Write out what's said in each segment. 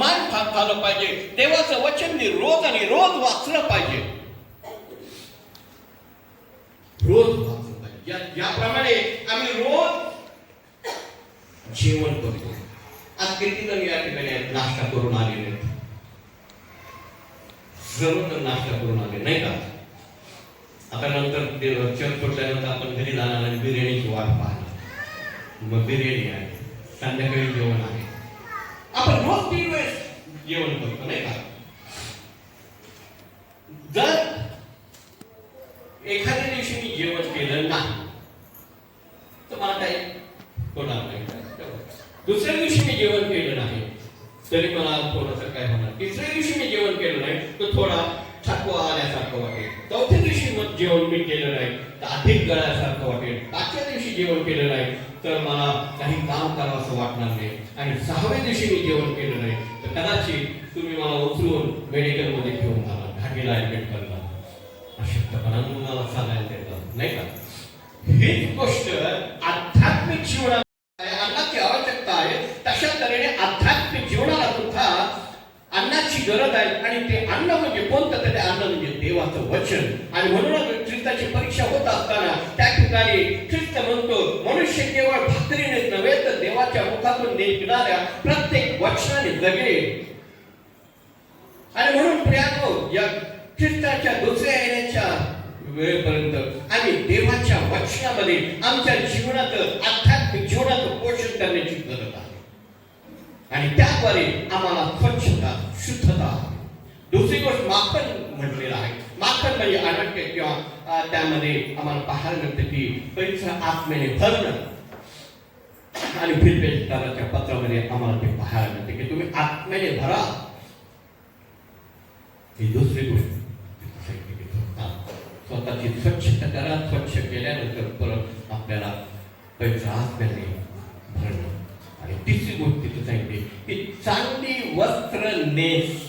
वचनामध्ये झालं पाहिजे. देवाचं वचन मी रोज आणि रोज वाचलं पाहिजे. रोज वाचलं पाहिजे. याप्रमाणे आम्ही रोज जेवण करतो. आज किती जण या ठिकाणी नाश्ता करून आलेले जरूर नाश्ता करून आले नाही का? आता नंतर ते चर्च पडल्यानंतर आपण घरी जाणार आणि बिर्याणीची वाट पाहणार. मग बिर्याणी आहे. संध्याकाळी जेवण आहे. आपण रोज तीन वेळेस जेवण करतो नाही का? जर एखाद्या दिवशी मी जेवण केलं नाही तर मला काही होणार नाही. दुसऱ्या दिवशी मी जेवण केलं नाही तरी मला थोडंसं काय होणार? तिसऱ्या दिवशी मी जेवण केलं नाही तर थोडा थकवा आल्यासारखं वाटेल. चौथ्या दिवशी मग जेवण मी केलं नाही तर अधिक गळ्यासारखं वाटेल. जेवण केलं नाही तर मला काही काम करावं असं वाटणार नाही. आणि सहाव्या दिवशी मी जेवण केलं नाही तर कदाचित तुम्ही मला उचलून मेडिकलमध्ये घेऊन जाणार घाटीला ऍडमिट करणार अशक्तपणा मुलाला सांगायला देतात नाही का? हीच गोष्ट आध्यात्मिक जीवनात अन्नाची आवश्यकता आहे. तशा तऱ्हेने आध्यात्मिक जीवनाला सुद्धा अन्नाची गरज आहे. आणि ते अन्न म्हणजे कोणतं? तर ते अन्न म्हणजे देवाचं वचन. आणि म्हणूनच ख्रिस्ताची परीक्षा होत असताना त्या ठिकाणी ख्रिस्त म्हणून देवाच्या निघणाऱ्या प्रत्येक वचनाने जगेल आणि म्हणून प्रियानो हो, या ख्रिस्ताच्या दुसऱ्या येण्याच्या वेळेपर्यंत आणि देवाच्या वचनामध्ये आमच्या जीवनाचं आध्यात्मिक जीवनाचं पोषण करण्याची गरज आहे. आणि त्याद्वारे आम्हाला स्वच्छता शुद्धता दुसरी गोष्ट माखन म्हटलेलं आहे. माखन म्हणजे अनाट्य किंवा त्यामध्ये आम्हाला पाहायला मिळतं की पैसा आत्म्याने भरणं. आणि फिरपेदाराच्या पत्रामध्ये आम्हाला ते पाहायला मिळते की तुम्ही आत्म्याने भरा. ही दुसरी गोष्ट. स्वतःची स्वच्छता करा. स्वच्छ केल्यानंतर परत आपल्याला पवित्र आत्म्याने भरणं. आणि तिसरी गोष्ट तिथे सांगितली की चांगली वस्त्र नेस.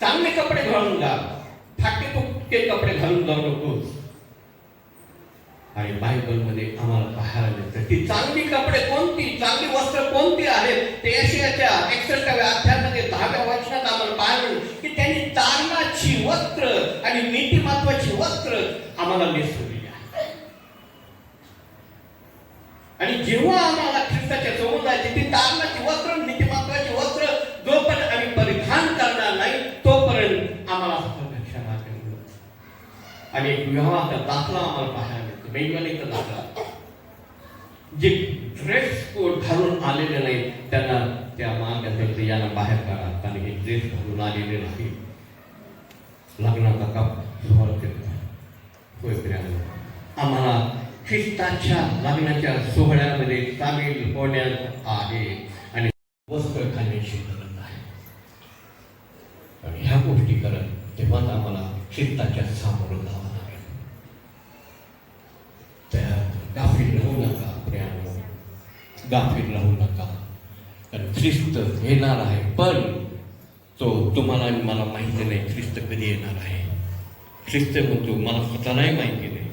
चांगले कपडे घालून जा. फाटे तुटके कपडे घालून जाऊ नकोस. आणि बायबलमध्ये आम्हाला ती चांगली कपडे कोणती चांगली वस्त्र कोणती आहेत ते यशयाच्या एकसष्टाव्या अध्यायामध्ये दहाव्या वचनात आम्हाला पाहायला की त्यांनी तारणाची वस्त्र आणि नीती महत्वाची वस्त्र आम्हाला नेसवली आणि जेव्हा आम्हाला ख्रिस्ताच्या समुदायाची ती तारणाची वस्त्र नीतिमत्वाची वस्त्र जोपर्यंत आम्ही परिधान करणार नाही तोपर्यंत आम्हाला आणि एक विवाहाचा दाखला आम्हाला पाहायला मिळतो. बेंगालीचा दाखला. जे ड्रेस कोड घालून आलेले नाही त्यांना त्या मार्गाच्या स्त्रियांना बाहेर काढा. कारण हे ड्रेस घालून आलेले नाही. लग्नाचा का सोहळा करतात आम्हाला ख्रिस्ताच्या लग्नाच्या सोहळ्यामध्ये सामील होण्यात आहे. आणि वस्त्र खाण्याची गरज आहे. आणि ह्या गोष्टी करत तेव्हाच आम्हाला ख्रिस्ताच्या सामोरं जावं लागेल. त्या गाफील होऊ नका. गाफील राहू नका. कारण ख्रिस्त येणार आहे पण तो तुम्हाला आणि मला माहिती नाही ख्रिस्त कधी येणार आहे? ख्रिस्त म्हणतो मला स्वतःलाही माहिती नाही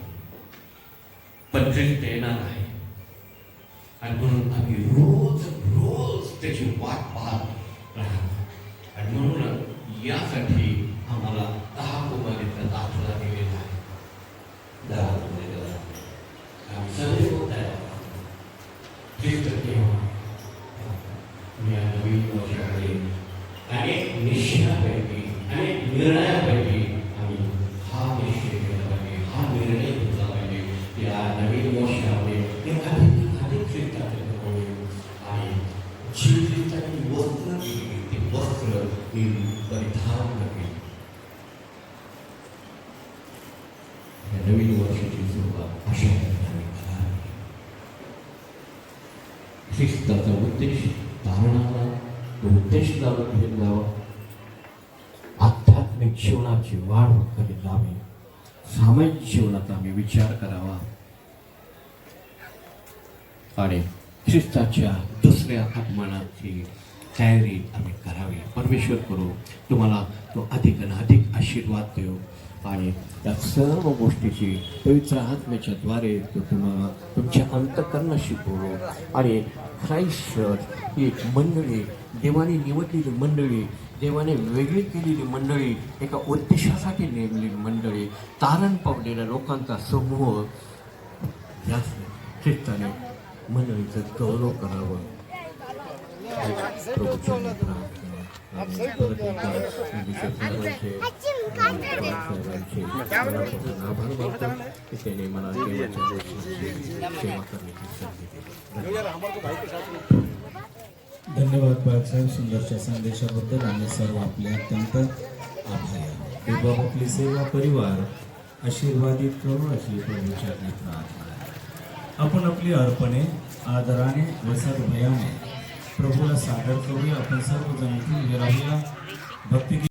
पण ख्रिस्त येणार आहे. आणि म्हणून आम्ही रोज रोज त्याची वाट पाहत राहतो. आणि म्हणून यासाठी आम्हाला दहा कुमारीचा दाखला दिलेला आहे दहा कुमारीचा दाखला आम्ही सगळे होत आहे ख्रिस्त केव्हा या नवीन वर्षामध्ये अनेक निश्चयापैकी अनेक निर्णयापैकी आम्ही हा निश्चय केला पाहिजे हा निर्णय घेतला पाहिजे या नवीन वर्षामध्ये ते अधिक अधिक ख्रिस्ताचे जवळ येऊ आणि जी ख्रिस्ताची वस्त्र दिली ती वस्त्र परिधान करेन या नवीन वर्षाची सुरुवात अशा प्रकारे करावी ख्रिस्ताचा उद्देश धारणाचा तो उद्देश लावून घेत जावा आध्यात्मिक जीवनाची वाढ करीत जावी. सामाजिक जीवनाचा आम्ही विचार करावा. आणि ख्रिस्ताच्या दुसऱ्या आगमनाची तयारी आम्ही करावी. परमेश्वर करू. तुम्हाला तो अधिक आणि अधिक आशीर्वाद देऊ. आणि त्या सर्व गोष्टीची पवित्र आत्म्याच्याद्वारे तो तुम्हाला तुमच्या अंतकरणाशी बोलू. आणि ख्राईस्ट चर्च ही एक मंडळी देवाने निवडलेली मंडळी देवाने वेगळी केलेली मंडळी एका उद्देशासाठी नेमलेली मंडळी तारण पावलेल्या लोकांचा समूह या ख्रिस्ताने मंडळीचं गौरव करावं. આભાર માનતો કે તેને મને धन्यवाद बाळासाहेब सुंदरच्या संदेशाबद्दल सर्व अपने अत्यंत आभारी आहोत. देवबाब सेवा, परिवार आशीर्वादित करो अभी प्रभूच्या अपन अपनी आपली अर्पणे, आदराने व सद्भयाने प्रभूला सादर करूया. आपण सर्वजण इथे राहूया भक्ती